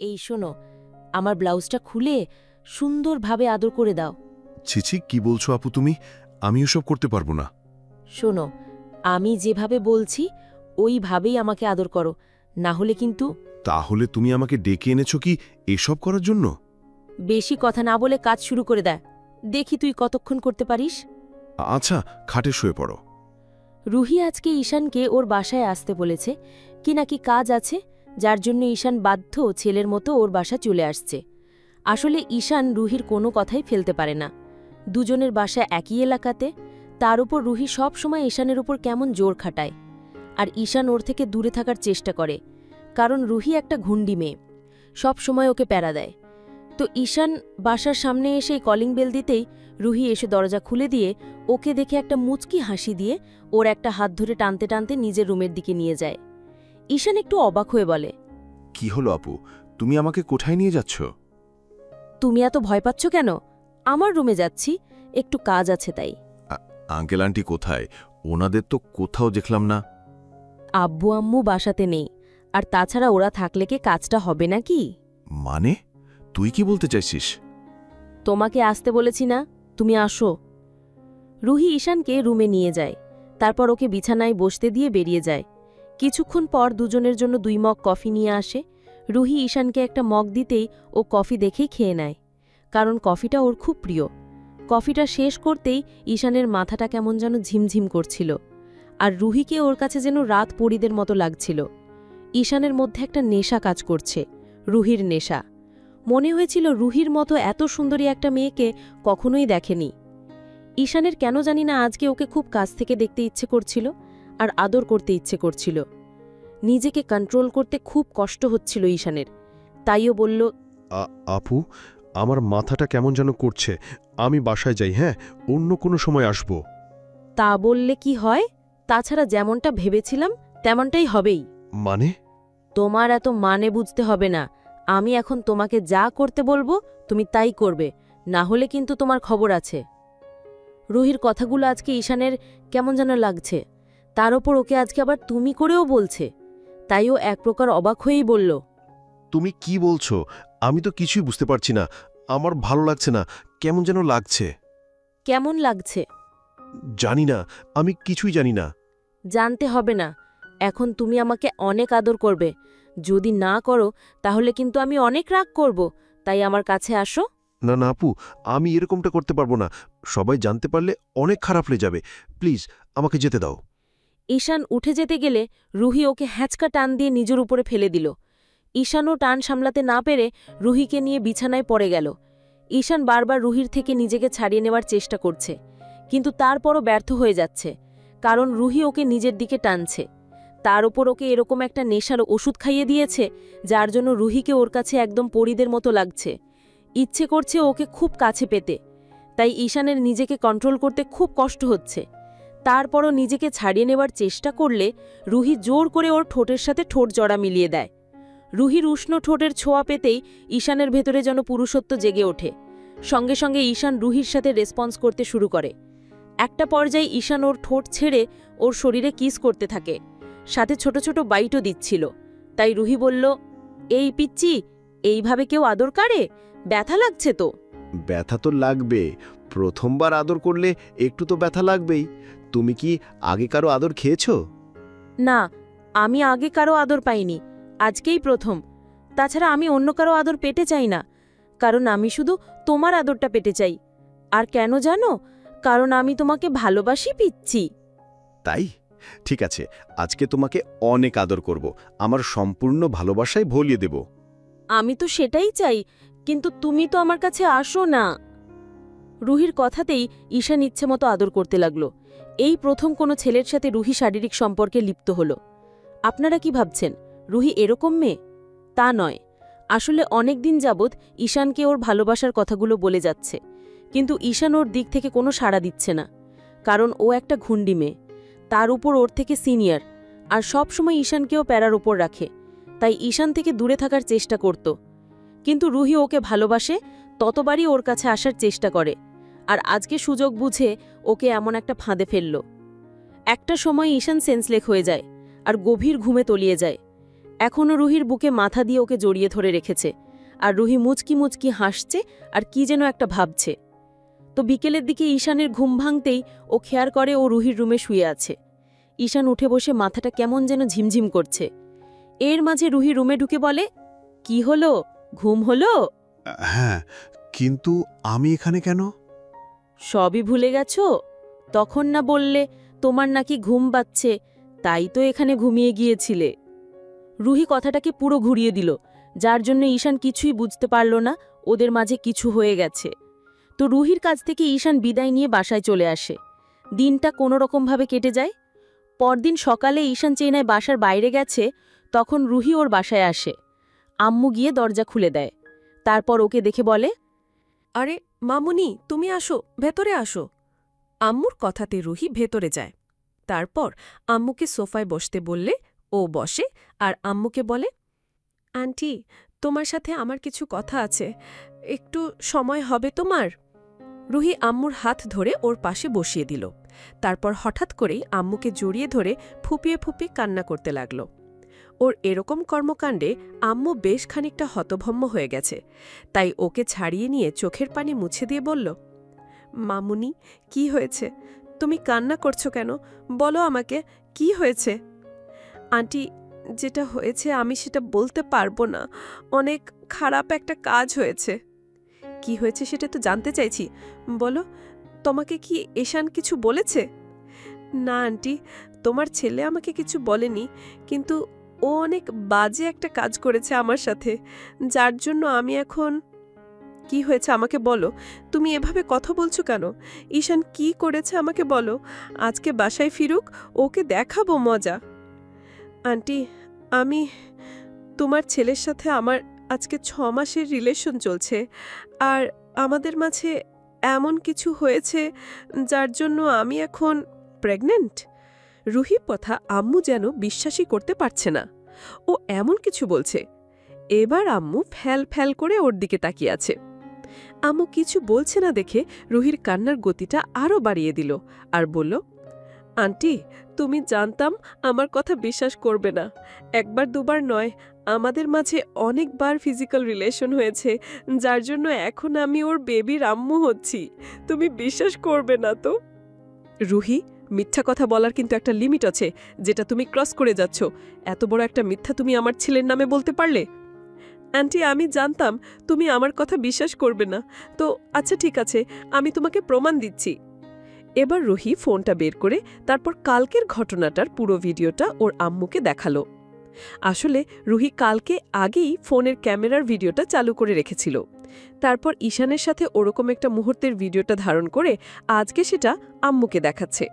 এই শোনো আমার ব্লাউজটা খুলে সুন্দরভাবে আদর করে দাও। ছিছি কি বলছো আপু তুমি? আমি ওসব করতে পারব না। শোনো আমি যেভাবে বলছি ওইভাবেই আমাকে আদর করো না হলে কিন্তু তাহলে তুমি আমাকে ডেকে এনেছো কি এসব করার জন্য? বেশি কথা না বলে কাজ শুরু করে দেয়। দেখি তুই কতক্ষণ করতে পারিস। আচ্ছা খাটে শুয়ে পড়ো। রুহি আজকে ঈশানকে ওর বাসায় আসতে বলেছে কি নাকি কাজ আছে? যার জন্য ঈশান বাধ্য ছেলের মতো ওর বাসা চলে আসছে। আসলে ঈশান রুহির কোনো কথাই ফেলতে পারে না। দুজনের বাসা একই এলাকাতে, তার উপর রুহি সব সময় ঈশানের উপর কেমন জোর খাটায়। আর ঈশান ওর থেকে দূরে থাকার চেষ্টা করে, কারণ রুহি একটা ঘুণ্ডি মেয়ে, সব সময় ওকে প্যারা দেয়। তো ঈশান বাসার সামনে এসে কলিং বেল দিতেই রুহি এসে দরজা খুলে দিয়ে ওকে দেখে একটা মুচকি হাসি দিয়ে ওর একটা হাত ধরে টানতে টানতে নিজের রুমের দিকে নিয়ে যায়। ঈশান একটু অবাক হয়ে বলে কি হলো আপু? তুমি আমাকে কোথায় নিয়ে যাচ্ছ? তুমি এত ভয় পাচ্ছ কেন? আমার রুমে যাচ্ছি একটু কাজ আছে তাই। আঙ্কেল আন্টি কোথায়? ওনাদের তো কোথাও দেখলাম না। আব্বু আম্মু বাসাতে নেই আর তাছাড়া ওরা থাকলে কি কাজটা হবে নাকি? মানে? তুই কি বলতে চাইছিস? তোমাকে আসতে বলেছি না তুমি আসো। রুহি ঈশানকে রুমে নিয়ে যায় তারপর ওকে বিছানায় বসতে দিয়ে বেরিয়ে যায়। কিছুক্ষণ পর দুজনের জন্য দুই মগ কফি নিয়ে আসে। রুহি ঈশানকে একটা মগ দিতেই ও কফি দেখেই খেয়ে নেয়, কারণ কফিটা ওর খুব প্রিয়। কফিটা শেষ করতেই ঈশানের মাথাটা কেমন যেন ঝিমঝিম করছিল, আর রুহিকে ওর কাছে যেন রাত পরিদের মতো লাগছিল। ঈশানের মধ্যে একটা নেশা কাজ করছে, রুহির নেশা। মনে হয়েছিল রুহির মতো এত সুন্দরী একটা মেয়েকে কখনোই দেখেনি। ঈশানের কেন জানি না আজকে ওকে খুব কাছ থেকে দেখতে ইচ্ছে করছিল আর আদর করতে ইচ্ছে করছিল। নিজেকে কন্ট্রোল করতে খুব কষ্ট হচ্ছিল ঈশানের। তাইও বলল আপু আমার মাথাটা কেমন যেন করছে। আমি বাসায় যাই হ্যাঁ? অন্য কোনো সময় আসব। তা বললে কি হয়? তাছাড়া যেমনটা ভেবেছিলাম তেমনটাই হবেই। মানে? তোমার এত মানে বুঝতে হবে না। আমি এখন তোমাকে যা করতে বলব তুমি তাই করবে। না হলে কিন্তু তোমার খবর আছে। রুহির কথাগুলো আজকে ঈশানের কেমন যেন লাগছে। তার ওপর ওকে আজকে আবার তুমি করেও বলছে। তাই ও এক প্রকার অবাক হয়েই বলল তুমি কি বলছো? আমি তো কিছুই বুঝতে পারছি না। আমার ভালো লাগছে না। কেমন যেন লাগছে। কেমন লাগছে? জানি না। আমি কিছুই জানি না। জানতে হবে না। এখন তুমি আমাকে অনেক আদর করবে। যদি না করো তাহলে কিন্তু আমি অনেক রাগ করব। তাই আমার কাছে আসো। না না আপু আমি এরকমটা করতে পারব না। সবাই জানতে পারলে অনেক খারাপ হয়ে যাবে। প্লিজ আমাকে যেতে দাও। ঈশান উঠে যেতে গেলে রুহি ওকে হ্যাঁচকা টান দিয়ে নিজের উপরে ফেলে দিল। ঈশানও টান সামলাতে না পেরে রুহিকে নিয়ে বিছানায় পড়ে গেল। ঈশান বারবার রুহির থেকে নিজেকে ছাড়িয়ে নেওয়ার চেষ্টা করছে, কিন্তু তারপরও ব্যর্থ হয়ে যাচ্ছে, কারণ রুহি ওকে নিজের দিকে টানছে। তার ওপর ওকে এরকম একটা নেশার ওষুধ খাইয়ে দিয়েছে, যার জন্য রুহিকে ওর কাছে একদম পরিদের মতো লাগছে। ইচ্ছে করছে ওকে খুব কাছে পেতে, তাই ঈশানের নিজেকে কন্ট্রোল করতে খুব কষ্ট হচ্ছে। তারপরও নিজেকে ছাড়িয়ে নেওয়ার চেষ্টা করলে রুহি জোর করে ওর ঠোঁটের সাথে ঠোঁট জড়া মিলিয়ে দেয়। রুহির উষ্ণ ঠোঁটের ছোঁয়া পেতেই ঈশানের ভেতরে যেন পুরুষত্ব জেগে ওঠে। সঙ্গে সঙ্গে ঈশান রুহির সাথে রেসপন্স করতে শুরু করে। একটা পর্যায়ে ঈশান ওর ঠোঁট ছেড়ে ওর শরীরে কিস করতে থাকে। সাথে ছোট ছোট বাইটও দিচ্ছিল। তাই রুহি বলল, এই পিচ্চি, এইভাবে কেউ আদর কারে? ব্যথা লাগছে তো? ব্যথা তো লাগবে। প্রথমবার আদর করলে একটু তো ব্যথা লাগবেই। তুমি কি আগে কারও আদর খেয়েছো? না আমি আগে কারও আদর পাইনি আজকেই প্রথম। তাছাড়া আমি অন্য কারও আদর পেতে চাই না কারণ আমি শুধু তোমার আদরটা পেতে চাই। আর কেন জানো? কারণ আমি তোমাকে ভালোবাসি পিচ্ছি। তাই? ঠিক আছে আজকে তোমাকে অনেক আদর করব আমার সম্পূর্ণ ভালোবাসায় ভলিয়ে দেব। আমি তো সেটাই চাই কিন্তু তুমি তো আমার কাছে আসো না। রুহির কথাতেই ঈশান ইচ্ছে মতো আদর করতে লাগল। এই প্রথম কোনো ছেলের সাথে রুহি শারীরিক সম্পর্কে লিপ্ত হল। আপনারা কি ভাবছেন, রুহি এরকম মেয়ে? তা নয়। আসলে অনেক দিন যাবৎ ঈশানকে ওর ভালোবাসার কথাগুলো বলে যাচ্ছে, কিন্তু ঈশান ওর দিক থেকে কোনো সাড়া দিচ্ছে না, কারণ ও একটা ঘুণ্ডি মেয়ে। তার উপর ওর থেকে সিনিয়র, আর সবসময় ঈশানকেও প্যারার ওপর রাখে, তাই ঈশান থেকে দূরে থাকার চেষ্টা করত। কিন্তু রুহি ওকে ভালোবাসে, ততবারই ওর কাছে আসার চেষ্টা করে। আর আজকে সুযোগ বুঝে ওকে এমন একটা ফাঁদে ফেলল। একটা সময় ঈশান সেন্সলেক হয়ে যায় আর গভীর ঘুমে তলিয়ে যায়। এখনও রুহির বুকে মাথা দিয়ে ওকে জড়িয়ে ধরে রেখেছে আর রুহি মুচকি মুচকি হাসছে আর কি যেন একটা ভাবছে। তো বিকেলের দিকে ঈশানের ঘুম ভাঙতেই ও খেয়ার করে ও রুহির রুমে শুয়ে আছে। ঈশান উঠে বসে মাথাটা কেমন যেন ঝিমঝিম করছে। এর মাঝে রুহি রুমে ঢুকে বলে, কি হলো? ঘুম হলো? হ্যাঁ কিন্তু আমি এখানে কেন? সবই ভুলে গেছ? তখন না বললে তোমার নাকি ঘুম পাচ্ছে, তাই তো এখানে ঘুমিয়ে গিয়েছিলে। রুহি কথাটাকে পুরো ঘুরিয়ে দিল, যার জন্য ঈশান কিছুই বুঝতে পারল না, ওদের মাঝে কিছু হয়ে গেছে। তো রুহির কাছ থেকে ঈশান বিদায় নিয়ে বাসায় চলে আসে। দিনটা কোনো রকমভাবে কেটে যায়। পরদিন সকালে ঈশান চেনায় বাসার বাইরে গেছে, তখন রুহি ওর বাসায় আসে। আম্মু গিয়ে দরজা খুলে দেয়। তারপর ওকে দেখে বলে, আরে মামুনি, তুমি আসো, ভেতরে আসো। আম্মুর কথাতে রুহি ভেতরে যায়। তারপর আম্মুকে সোফায় বসতে বললে ও বসে আর আম্মুকে বলে, আন্টি, তোমার সাথে আমার কিছু কথা আছে। একটু সময় হবে তোমার? রুহি আম্মুর হাত ধরে ওর পাশে বসিয়ে দিল। তারপর হঠাৎ করেই আম্মুকে জড়িয়ে ধরে ফুপিয়ে ফুপিয়ে কান্না করতে লাগল। ওর এরকম কর্মকাণ্ডে আম্মু বেশ খানিকটা হতভম্ব হয়ে গেছে। তাই ওকে ছাড়িয়ে নিয়ে চোখের পানি মুছে দিয়ে বলল, মামুনি, কি হয়েছে? তুমি কান্না করছ কেন? বলো আমাকে, কি হয়েছে? আন্টি, যেটা হয়েছে আমি সেটা বলতে পারব না। অনেক খারাপ একটা কাজ হয়েছে। কি হয়েছে সেটা তো জানতে চাইছি। বলো, তোমাকে কি এশান কিছু বলেছে? না, আন্টি, তোমার ছেলে আমাকে কিছু বলেনি, কিন্তু ও অনেক বাজে একটা কাজ করেছে আমার সাথে। যার জন্য আমি এখন কি হয়েছে আমাকে বলো। তুমি এভাবে কথা বলছো কেন? ঈশান কি করেছে আমাকে বলো। আজকে বাসায় ফিরুক, ওকে দেখাবো মজা। আন্টি, আমি তোমার ছেলের সাথে আমার আজকে ছ মাসের রিলেশন চলছে। আর আমাদের মাঝে এমন কিছু হয়েছে যার জন্য আমি এখন প্রেগনেন্ট রুহির কথা আম্মু যেন বিশ্বাসই করতে পারছে না। ও এমন কিছু বলছে। এবার আম্মু ফ্যাল ফ্যাল করে ওর দিকে তাকিয়ে আছে। আম্মু কিছু বলছে না দেখে রুহির কান্নার গতিটা আরও বাড়িয়ে দিল আর বলল, আন্টি, তুমি জানতাম আমার কথা বিশ্বাস করবে না। একবার দুবার নয়, আমাদের মাঝে অনেকবার ফিজিক্যাল রিলেশন হয়েছে, যার জন্য এখন আমি ওর বেবির আম্মু হচ্ছি। তুমি বিশ্বাস করবে না তো? রুহি মিথ্যা কথা বলার কিন্তু একটা লিমিট আছে, যেটা তুমি ক্রস করে যাচ্ছ। এত বড় একটা মিথ্যা তুমি আমার ছেলের নামে বলতে পারলে? আন্টি আমি জানতাম তুমি আমার কথা বিশ্বাস করবে না। তো আচ্ছা ঠিক আছে, আমি তোমাকে প্রমাণ দিচ্ছি। এবার রুহি ফোনটা বের করে তারপর কালকের ঘটনাটার পুরো ভিডিওটা ওর আম্মুকে দেখাল। আসলে রুহি কালকে আগেই ফোনের ক্যামেরার ভিডিওটা চালু করে রেখেছিল। তারপর ঈশানের সাথে ওরকম একটা মুহূর্তের ভিডিওটা ধারণ করে আজকে সেটা আম্মুকে দেখাচ্ছে।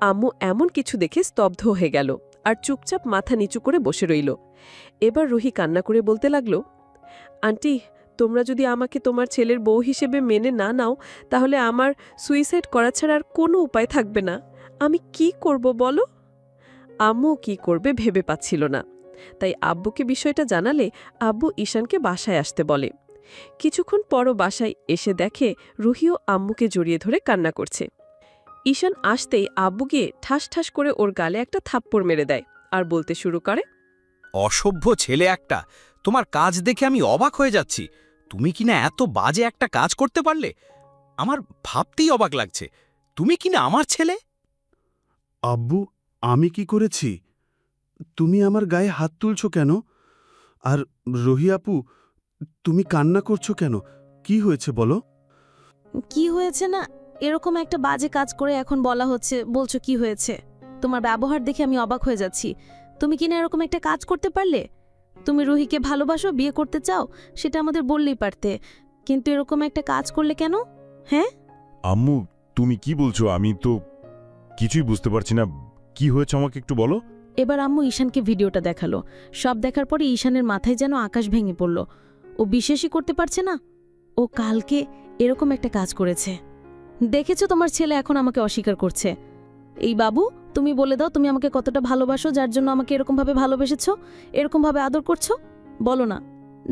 আম্মু এমন কিছু দেখে স্তব্ধ হয়ে গেল আর চুপচাপ মাথা নিচু করে বসে রইল। এবার রুহি কান্না করে বলতে লাগল, আন্টি, তোমরা যদি আমাকে তোমার ছেলের বউ হিসেবে মেনে না নাও, তাহলে আমার সুইসাইড করা ছাড়া আর কোনো উপায় থাকবে না। আমি কি করব বলো? আম্মু কি করবে ভেবে পাচ্ছিল না। তাই আব্বুকে বিষয়টা জানালে আব্বু ঈশানকে বাসায় আসতে বলে। কিছুক্ষণ পরও বাসায় এসে দেখে রুহিও আম্মুকে জড়িয়ে ধরে কান্না করছে। ঈশান আসতেই আব্বু গিয়ে ঠাস ঠাস করে ওর গালে একটা থাপ্পড় মেরে দেয় আর বলতে শুরু করে অসভ্য ছেলে একটা। তোমার কাজ দেখে আমি অবাক হয়ে যাচ্ছি। তুমি কিনা এত বাজে একটা কাজ করতে পারলে? আমার ভাবতেই অবাক লাগছে। তুমি কিনা আমার ছেলে? আব্বু আমি কি করেছি? তুমি আমার গায়ে হাত তুলছো কেন? আর রহি আপু তুমি কান্না করছ কেন? কি হয়েছে বলো? কি হয়েছে না এরকম একটা বাজে কাজ করে এখন বলা হচ্ছে বলছো কি হয়েছে? তোমার ব্যবহার দেখে আমি অবাক হয়ে যাচ্ছি। তুমি কি না এরকম একটা কাজ করতে পারলে? তুমি রুহিকে ভালোবাসো বিয়ে করতে চাও সেটা আমাদের বললেই পারতে। কিন্তু এরকম একটা কাজ করলে কেন? হ্যাঁ? আম্মু তুমি কি বলছো? আমি তো কিছুই বুঝতে পারছি না। কি হয়েছে আমাকে একটু বলো? এবার আম্মু ঈশানকে ভিডিওটা দেখাল। সব দেখার পরে ঈশানের মাথায় যেন আকাশ ভেঙে পড়ল। ও বিশ্বাসই করতে পারছে না। ও কালকে এরকম একটা কাজ করেছে। দেখেছ তোমার ছেলে এখন আমাকে অস্বীকার করছে। এই বাবু, তুমি বলে দাও তুমি আমাকে কতটা ভালোবাসো, যার জন্য আমাকে এরকমভাবে ভালোবেসেছো, এরকমভাবে আদর করছ? বলো না।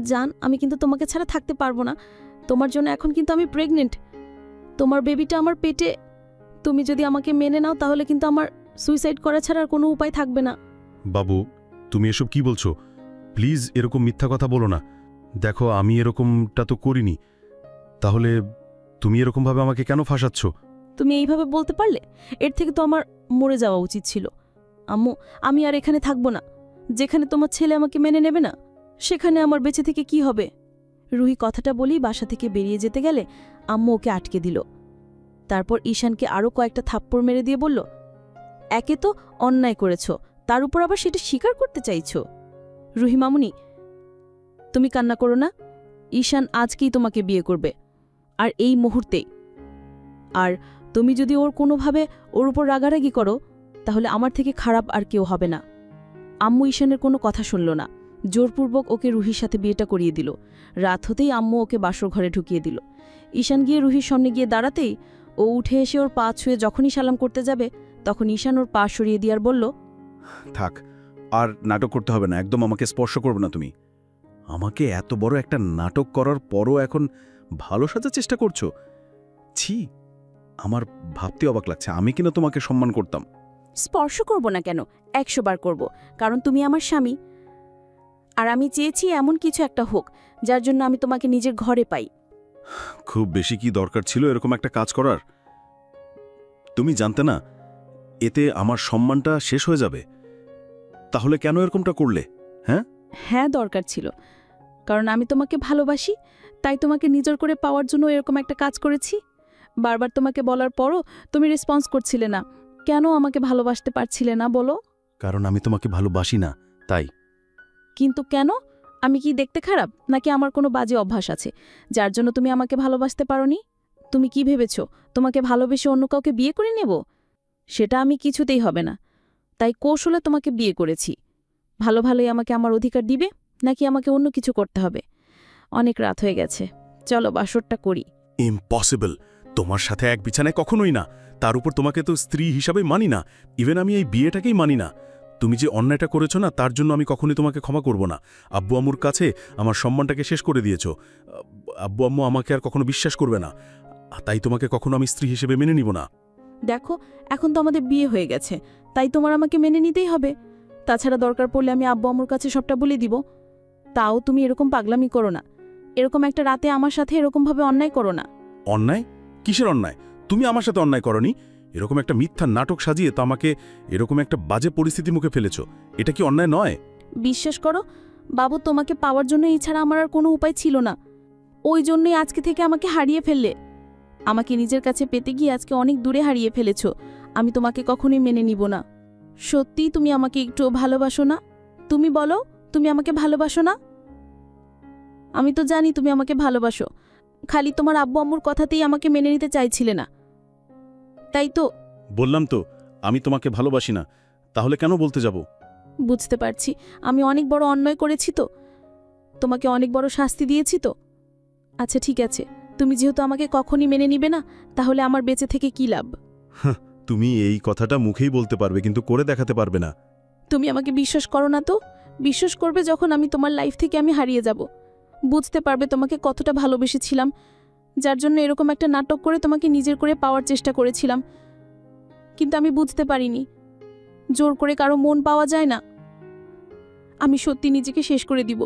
জান, আমি কিন্তু তোমাকে ছাড়া থাকতে পারব না। তোমার জন্য এখন কিন্তু আমি প্রেগনেন্ট তোমার বেবিটা আমার পেটে। তুমি যদি আমাকে মেনে নাও, তাহলে কিন্তু আমার সুইসাইড করা ছাড়া আর কোনো উপায় থাকবে না। বাবু, তুমি এসব কি বলছো? প্লিজ এরকম মিথ্যা কথা বলো না। দেখো, আমি এরকমটা তো করিনি। তাহলে তুমি এরকমভাবে আমাকে কেন ফাঁসাচ্ছ? তুমি এইভাবে বলতে পারলে? এর থেকে তো আমার মরে যাওয়া উচিত ছিল। আম্মু, আমি আর এখানে থাকব না। যেখানে তোমার ছেলে আমাকে মেনে নেবে না, সেখানে আমার বেঁচে থেকে কি হবে? রুহি কথাটা বলেই বাসা থেকে বেরিয়ে যেতে গেলে আম্মু ওকে আটকে দিল। তারপর ঈশানকে আরও কয়েকটা থাপ্পড় মেরে দিয়ে বলল, একে তো অন্যায় করেছ, তার উপর আবার সেটা স্বীকার করতে চাইছ? রুহি, মামুনি, তুমি কান্না করো না। ঈশান আজকেই তোমাকে বিয়ে করবে। আর এই মুহূর্তেই আর তুমি যদি ওর কোনোভাবে ওর উপর রাগারাগি করো, তাহলে আমার থেকে খারাপ আর কেউ হবে না। আম্মু ঈশানের কোনো কথা শুনল না। জোরপূর্বক ওকে রুহির সাথে বিয়েটা করিয়ে দিল। রাত হতেই আম্মু ওকে বাসর ঘরে ঢুকিয়ে দিল। ঈশান গিয়ে রুহির সামনে গিয়ে দাঁড়াতেই ও উঠে এসে ওর পা ছুঁয়ে যখনই সালাম করতে যাবে, তখন ঈশান ওর পা সরিয়ে দিয়ে আর বলল, থাক, আর নাটক করতে হবে না, একদম আমাকে স্পর্শ করবে না তুমি। আমাকে এত বড় একটা নাটক করার পরও এখন ভালো সাজার চেষ্টা করছ? ছি আমার ভাবতে অবাক লাগছে। আমি কিনা তোমাকে সম্মান করতাম। স্পর্শ করব না কেন? একশো বার করব কারণ তুমি আমার স্বামী। আর আমি চেয়েছি এমন কিছু একটা হোক যার জন্য আমি তোমাকে নিজের ঘরে পাই। খুব বেশি কি দরকার ছিল এরকম একটা কাজ করার? তুমি জানতে না এতে আমার সম্মানটা শেষ হয়ে যাবে। তাহলে কেন এরকমটা করলে হ্যাঁ? হ্যাঁ দরকার ছিল। কারণ আমি তোমাকে ভালোবাসি তাই তোমাকে নিজের করে পাওয়ার জন্য এরকম একটা কাজ করেছি? বারবার তোমাকে বলার পরও তুমি রেসপন্স করছিলে না। কেন আমাকে ভালোবাসতে পারছিলে না বলো? কারণ আমি তোমাকে ভালোবাসি না তাই। কিন্তু কেন? আমি কি দেখতে খারাপ? নাকি আমার কোনো বাজে অভ্যাস আছে? যার জন্য তুমি আমাকে ভালোবাসতে পারোনি? তুমি কি ভেবেছ? তোমাকে ভালোবেসে অন্য কাউকে বিয়ে করে নেব? সেটা আমি কিছুতেই হবে না। তাই কৌশলে তোমাকে বিয়ে করেছি। ভালো ভালোই আমাকে আমার অধিকার দিবে নাকি আমাকে অন্য কিছু করতে হবে? অনেক রাত হয়ে গেছে। চলো বাসরটা করি। ইম্পসিবল। তোমার সাথে এক বিছানায় কখনোই না। তার উপর তোমাকে তো স্ত্রী হিসাবে মানি না। ইভেন আমি এই বিয়েটাকেই মানি না। তুমি যে অন্যায়টা করেছ না তার জন্য আমি কখনই তোমাকে ক্ষমা করব না। আব্বু আম্মুর কাছে আমার সম্মানটাকে শেষ করে দিয়েছ। আব্বু আম্মু আমাকে আর কখনো বিশ্বাস করবে না। তাই তোমাকে কখনো আমি স্ত্রী হিসেবে মেনে নিব না। দেখো এখন তো আমাদের বিয়ে হয়ে গেছে। তাই তোমার আমাকে মেনে নিতেই হবে। তাছাড়া দরকার পড়লে আমি আব্বু আম্মুর কাছে সবটা বলে দিব। তাও তুমি এরকম পাগলামি করো না। এরকম একটা রাতে আমার সাথে এরকমভাবে অন্যায় করো না। অন্যায়? কিসের অন্যায়? তুমি আমার সাথে অন্যায় করনি? এরকম একটা মিথ্যা নাটক সাজিয়ে তো আমাকে এরকম একটা বাজে পরিস্থিতি মুখে ফেলেছো। এটা কি অন্যায় নয়? বিশ্বাস করো বাবু তোমাকে পাওয়ার জন্য এছাড়া আমার আর কোনো উপায় ছিল না। ওই জন্যই আজকে থেকে আমাকে হারিয়ে ফেললে। আমাকে নিজের কাছে পেতে গিয়ে আজকে অনেক দূরে হারিয়ে ফেলেছ। আমি তোমাকে কখনোই মেনে নিব না। সত্যিই তুমি আমাকে একটু ভালোবাসো না। তুমি বলো তুমি আমাকে ভালোবাসো না? আমি তো জানি তুমি আমাকে ভালোবাসো। খালি তোমার আব্বু আম্মুর কথাতেই আমাকে মেনে নিতে চাইছিলে না। তাই তো। বললাম তো আমি তোমাকে ভালোবাসি না। তাহলে কেন বলতে যাব? বুঝতে পারছি। আমি অনেক বড় অন্যায় করেছি তো। তোমাকে অনেক বড় শাস্তি দিয়েছি তো। আচ্ছা ঠিক আছে। তুমি যেহেতু আমাকে কখনই মেনে নিবে না তাহলে আমার বেঁচে থেকে কি লাভ? তুমি এই কথাটা মুখেই বলতে পারবে কিন্তু করে দেখাতে পারবে না। তুমি আমাকে বিশ্বাস করো না তো। বিশ্বাস করবে যখন আমি তোমার লাইফ থেকে আমি হারিয়ে যাব। বুঝতে পারবে তোমাকে কতটা ভালোবেসেছিলাম, যার জন্য এরকম একটা নাটক করে তোমাকে নিজের করে পাওয়ার চেষ্টা করেছিলাম। কিন্তু আমি বুঝতে পারিনি, জোর করে কারও মন পাওয়া যায় না। আমি সত্যি নিজেকে শেষ করে দিব,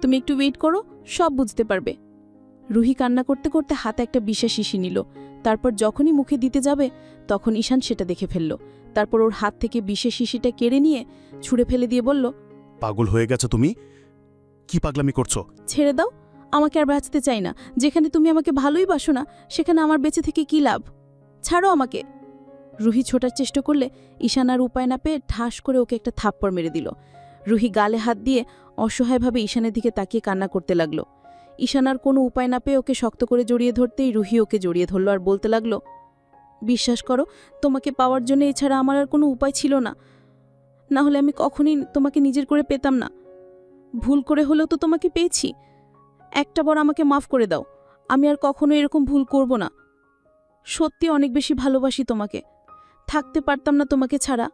তুমি একটু ওয়েট করো, সব বুঝতে পারবে। রুহি কান্না করতে করতে হাতে একটা বিশেষ শিশি নিল, তারপর যখনই মুখে দিতে যাবে, তখন ঈশান সেটা দেখে ফেলল। তারপর ওর হাত থেকে বিশেষ শিশিটা কেড়ে নিয়ে ছুঁড়ে ফেলে দিয়ে বলল, পাগল হয়ে গেছো তুমি? কি পাগলামি করছ? ছেড়ে দাও, আমাকে আর বাঁচতে চাই না। যেখানে তুমি আমাকে ভালোই বাসো না, সেখানে আমার বেঁচে থেকে কি লাভ? ছাড়ো আমাকে। রুহি ছোটার চেষ্টা করলে ঈশান আর উপায় না পেয়ে ঠাস করে ওকে একটা থাপ্পড় মেরে দিল। রুহি গালে হাত দিয়ে অসহায়ভাবে ঈশানের দিকে তাকিয়ে কান্না করতে লাগল। ঈশান আর কোনো উপায় না পেয়ে ওকে শক্ত করে জড়িয়ে ধরতেই রুহি ওকে জড়িয়ে ধরল আর বলতে লাগল, বিশ্বাস করো, তোমাকে পাওয়ার জন্য এছাড়া আমার আর কোনো উপায় ছিল না। না হলে আমি কখনই তোমাকে নিজের করে পেতাম না। ভুল করে হলেও তো তোমাকে পেয়েছি। একটা বার আমাকে মাফ করে দাও। আমি আর কখনো এরকম ভুল করব না। সত্যি অনেক বেশি ভালোবাসি তোমাকে। থাকতে পারতাম না তোমাকে ছাড়া।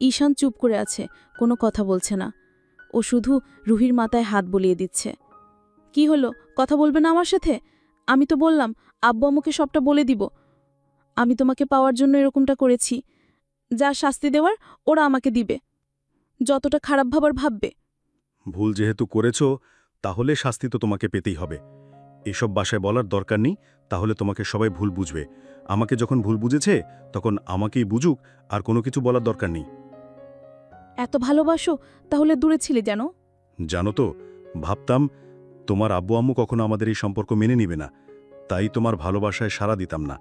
ঈশান চুপ করে আছে, কোনো কথা বলছে না। ও শুধু রুহির মাথায় হাত বলিয়ে দিচ্ছে। কি হলো? কথা বলবে না আমার সাথে? আমি তো বললাম, আব্বু আম্মুকে সবটা বলে দিব। আমি তোমাকে পাওয়ার জন্য এরকমটা করেছি। যা শাস্তি দেওয়ার ওরা আমাকে দিবে। যতটা খারাপ ভাবার ভাববে। ভুল যেহেতু করেছ তাহলে শাস্তি তো তোমাকে পেতেই হবে। এসব বাসায় বলার দরকার নেই তাহলে তোমাকে সবাই ভুল বুঝবে। আমাকে যখন ভুল বুঝেছে তখন আমাকেই বুঝুক আর কোনো কিছু বলার দরকার নেই। এত ভালোবাসো তাহলে দূরে ছিলে যেন? জানো তো ভাবতাম তোমার আব্বু আম্মু কখনো আমাদের এই সম্পর্ক মেনে নিবে না। তাই তোমার ভালোবাসায় সাড়া দিতাম না।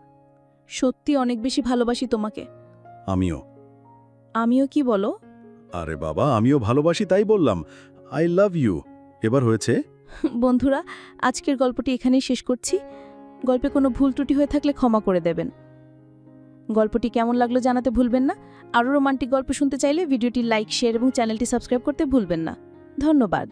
সত্যি অনেক বেশি ভালোবাসি তোমাকে। আমিও। আমিও কি বলো? আরে বাবা আমিও ভালোবাসি তাই বললাম। I love you. এবার হয়েছে? বন্ধুরা, আজকের গল্পটি এখানেই শেষ করছি। গল্পে কোনো ভুল ত্রুটি হয়ে থাকলে ক্ষমা করে দেবেন। গল্পটি কেমন লাগল জানাতে ভুলবেন না। আরও রোমান্টিক গল্প শুনতে চাইলে ভিডিওটি লাইক, শেয়ার এবং চ্যানেলটি সাবস্ক্রাইব করতে ভুলবেন না। ধন্যবাদ।